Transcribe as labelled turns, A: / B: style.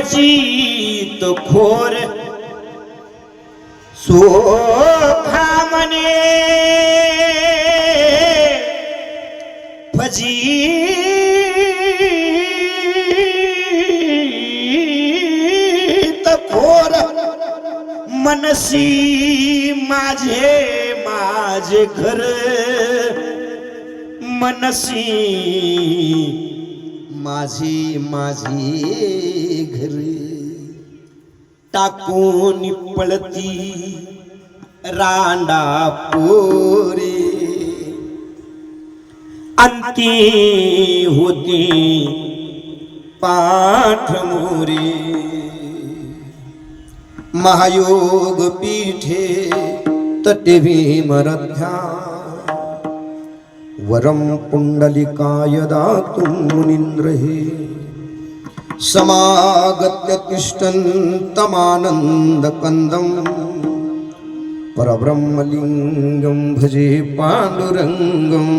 A: भजित खोर। सोखा मने। भजित खोर। मनसी माझे माझे घर। मनसी माझी माझी घर. टाकून पळती रांडा पोरे अंती होती पाठमोरे. महायोग पीठे तटवी भीमरथ्या वरं पुण्डलिकाय दातुं मुनीन्द्र हे समागत्य तिष्ठन्तमानन्दकन्दं परब्रह्मलिङ्गं भजे पाण्डुरङ्गम्